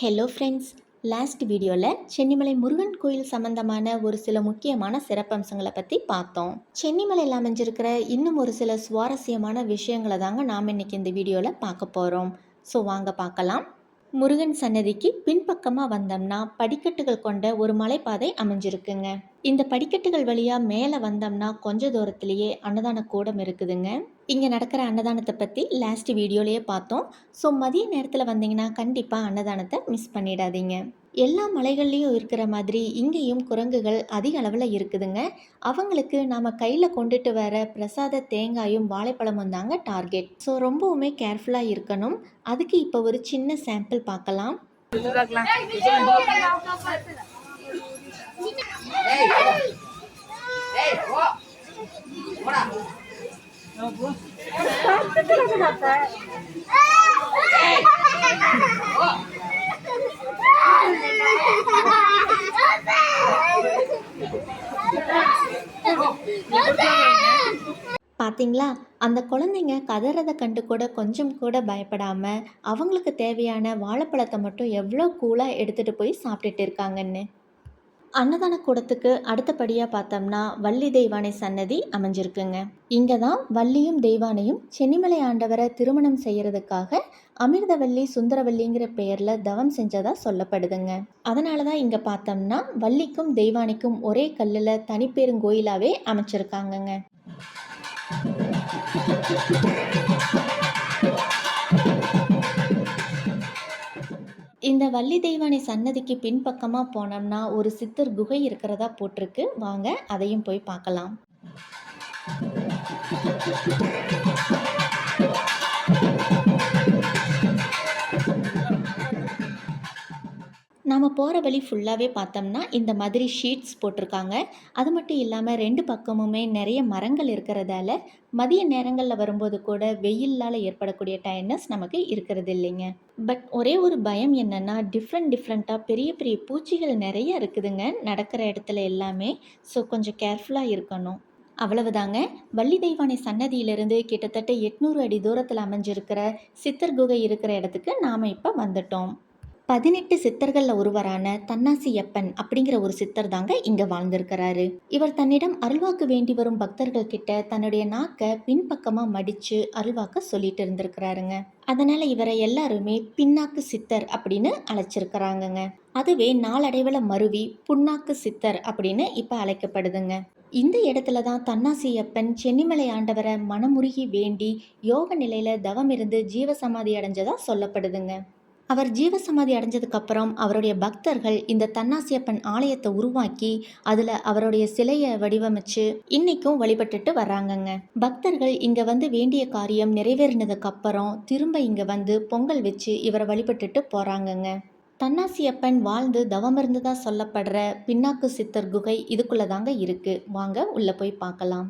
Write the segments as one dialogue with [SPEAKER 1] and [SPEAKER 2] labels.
[SPEAKER 1] Hello friends last வீடியோவில் சென்னிமலை முருகன் கோயில் சம்பந்தமான ஒரு சில முக்கியமான சிறப்பம்சங்களை பற்றி பார்த்தோம். சென்னிமலையில் அமைஞ்சிருக்கிற இன்னும் ஒரு சில சுவாரஸ்யமான விஷயங்களை தாங்க நாம் இன்னைக்கு இந்த வீடியோவில் பார்க்க போகிறோம் ஸோ வாங்க பார்க்கலாம். முருகன் சன்னதிக்கு பின்பக்கமாக வந்தோம்னா படிக்கட்டுகள் கொண்ட ஒரு மலைப்பாதை அமைஞ்சிருக்குங்க. இந்த படிக்கட்டுகள் வழியாக மேலே வந்தோம்னா கொஞ்ச தூரத்துலேயே அன்னதான கூடம் இருக்குதுங்க இங்கே நடக்கிற அன்னதானத்தை பற்றி லாஸ்ட் வீடியோலேயே பார்த்தோம் ஸோ மதிய நேரத்தில் வந்தீங்கன்னா கண்டிப்பாக அன்னதானத்தை மிஸ் பண்ணிடாதீங்க எல்லா மலைகள்லேயும் இருக்கிற மாதிரி இங்கேயும் குரங்குகள் அதிக அளவில் இருக்குதுங்க அவங்களுக்கு நாம் கையில் கொண்டுட்டு வர பிரசாத தேங்காயும் வாழைப்பழமும் தாங்க டார்கெட் ஸோ ரொம்பவுமே கேர்ஃபுல்லாக இருக்கணும் அதுக்கு இப்போ ஒரு சின்ன சாம்பிள் பார்க்கலாம் பார்த்தீங்களா அந்த குழந்தைங்க கதறதை கண்டு கூட கொஞ்சம் கூட பயப்படாமல் அவங்களுக்கு தேவையான வாழைப்பழத்தை மட்டும் எவ்வளோ கூலாக எடுத்துகிட்டு போய் சாப்பிட்டுட்டு இருக்காங்கன்னு. அன்னதான கூடத்துக்கு அடுத்தபடியாக பார்த்தோம்னா வள்ளி தெய்வானை சன்னதி அமைஞ்சிருக்குங்க. இங்கே தான் வள்ளியும் தெய்வானையும் சென்னிமலை ஆண்டவரை திருமணம் செய்கிறதுக்காக அமிர்தவல்லி சுந்தரவல்லிங்கிற பெயரில் தவம் செஞ்சதாக சொல்லப்படுதுங்க. அதனால தான் இங்கே பார்த்தோம்னா வள்ளிக்கும் தெய்வானைக்கும் ஒரே கல்லில் தனிப்பெருங்கோயிலாகவே அமைச்சிருக்காங்கங்க. இந்த வள்ளி தெய்வானை சன்னதிக்கு பின்பக்கமாக போனோம்னா ஒரு சித்தர் குகை இருக்கிறதா போட்டிருக்கு. வாங்க அதையும் போய் பார்க்கலாம். நாம் போகிற வழி ஃபுல்லாகவே பார்த்தோம்னா இந்த மாதிரி ஷீட்ஸ் போட்டிருக்காங்க. அது மட்டும் இல்லாமல் ரெண்டு பக்கமுமே நிறைய மரங்கள் இருக்கிறதால மதிய நேரங்களில் வரும்போது கூட வெயிலால் ஏற்படக்கூடிய டயர்னஸ் நமக்கு இருக்கிறது இல்லைங்க. பட் ஒரே ஒரு பயம் என்னென்னா டிஃப்ரெண்ட் டிஃப்ரெண்ட்டாக பெரிய பெரிய பூச்சிகள் நிறைய இருக்குதுங்க. நடக்கிற இடத்துல எல்லாமே. ஸோ கொஞ்சம் கேர்ஃபுல்லாக இருக்கணும். அவ்வளவுதாங்க. வள்ளி தெய்வானை சன்னதியிலிருந்து கிட்டத்தட்ட எட்நூறு அடி தூரத்தில் அமைஞ்சிருக்கிற சித்தர் குகை இருக்கிற இடத்துக்கு நாம் இப்போ வந்துட்டோம். பதினெட்டு சித்தர்களில் ஒருவரான தன்னாசியப்பன் அப்படிங்கிற ஒரு சித்தர் தாங்க இங்கே வாழ்ந்திருக்கிறாரு. இவர் தன்னிடம் அருள்வாக்கு வேண்டி வரும் பக்தர்கள் கிட்ட தன்னுடைய நாக்கை பின்பக்கமாக மடித்து அருள்வாக்க சொல்லிட்டு இருந்திருக்கிறாருங்க. அதனால் இவரை எல்லாருமே பின்னாக்கு சித்தர் அப்படின்னு அழைச்சிருக்கிறாங்கங்க. அதுவே நாளடைவில் மருவி புண்ணாக்கு சித்தர் அப்படின்னு இப்போ அழைக்கப்படுதுங்க. இந்த இடத்துல தான் தன்னாசியப்பன் சென்னிமலை ஆண்டவரை மனமுருகி வேண்டி யோக நிலையில் தவம் இருந்து ஜீவசமாதி அடைஞ்சதா சொல்லப்படுதுங்க. அவர் ஜீவசமாதி அடைஞ்சதுக்கப்புறம் அவருடைய பக்தர்கள் இந்த தன்னாசியப்பன் ஆலயத்தை உருவாக்கி அதில் அவருடைய சிலையை வடிவமைச்சு இன்னைக்கும் வழிபட்டுட்டு வர்றாங்கங்க. பக்தர்கள் இங்கே வந்து வேண்டிய காரியம் நிறைவேறினதுக்கப்புறம் திரும்ப இங்கே வந்து பொங்கல் வச்சு இவரை வழிபட்டுட்டு போகிறாங்கங்க தன்னாசியப்பன் வாழ்ந்து தவமிருந்ததா சொல்லப்படுற பின்னாக்கு சித்தர் குகை இதுக்குள்ளே தாங்க இருக்குது வாங்க உள்ளே போய் பார்க்கலாம்.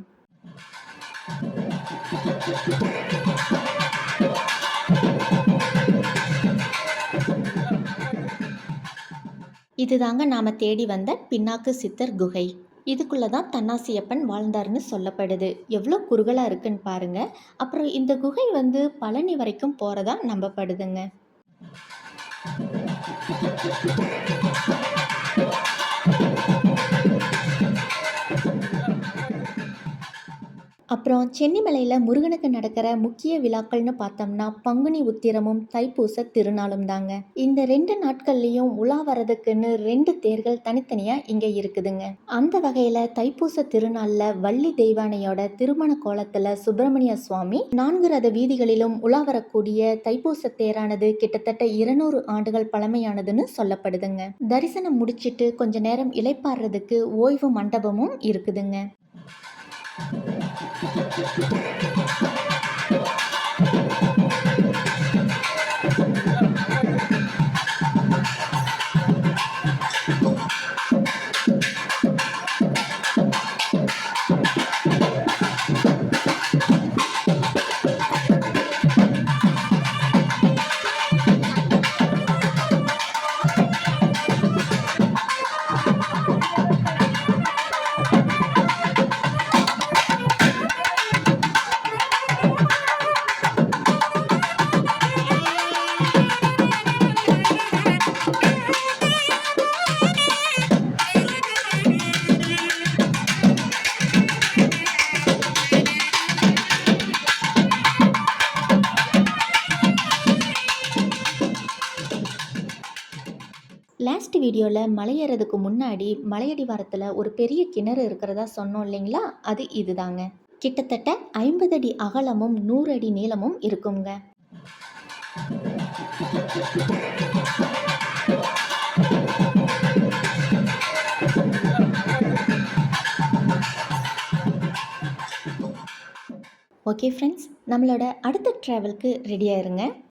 [SPEAKER 1] இதுதாங்க நாம் தேடி வந்த பின்னாக்கு சித்தர் குகை. இதுக்குள்ளே தான் தன்னாசியப்பன் வாழ்ந்தாருன்னு சொல்லப்படுது. எவ்வளோ குறுகலாக இருக்குன்னு பாருங்கள் அப்புறம் இந்த குகை வந்து பழனி வரைக்கும் போகிறதா நம்பப்படுதுங்க. அப்புறம் சென்னிமலையில் முருகனுக்கு நடக்கிற முக்கிய விழாக்கள்னு பார்த்தோம்னா பங்குனி உத்திரமும் தைப்பூச திருநாளும் தாங்க. இந்த ரெண்டு நாட்கள்லையும் உலா வரதுக்குன்னு ரெண்டு தேர்கள் தனித்தனியாக இங்கே இருக்குதுங்க. அந்த வகையில் தைப்பூச திருநாளில் வள்ளி தெய்வானையோட திருமண கோலத்தில் சுப்பிரமணிய சுவாமி நான்கு ரத வீதிகளிலும் உலா வரக்கூடிய தைப்பூச தேரானது கிட்டத்தட்ட இருநூறு ஆண்டுகள் பழமையானதுன்னு சொல்லப்படுதுங்க. தரிசனம் முடிச்சிட்டு கொஞ்ச நேரம் இலைப்பாடுறதுக்கு ஓய்வு மண்டபமும் இருக்குதுங்க. Thank you. லாஸ்ட் வீடியோவில் மலையேறதுக்கு முன்னாடி மலையடிவாரத்தில் ஒரு பெரிய கிணறு இருக்கிறதா சொன்னோம் இல்லைங்களா? அது இதுதாங்க. கிட்டத்தட்ட ஐம்பது அடி அகலமும் நூறு அடி நீளமும் இருக்குங்க. ஓகே ஃப்ரெண்ட்ஸ் நம்மளோட அடுத்த ட்ராவலுக்கு ரெடியாக இருங்க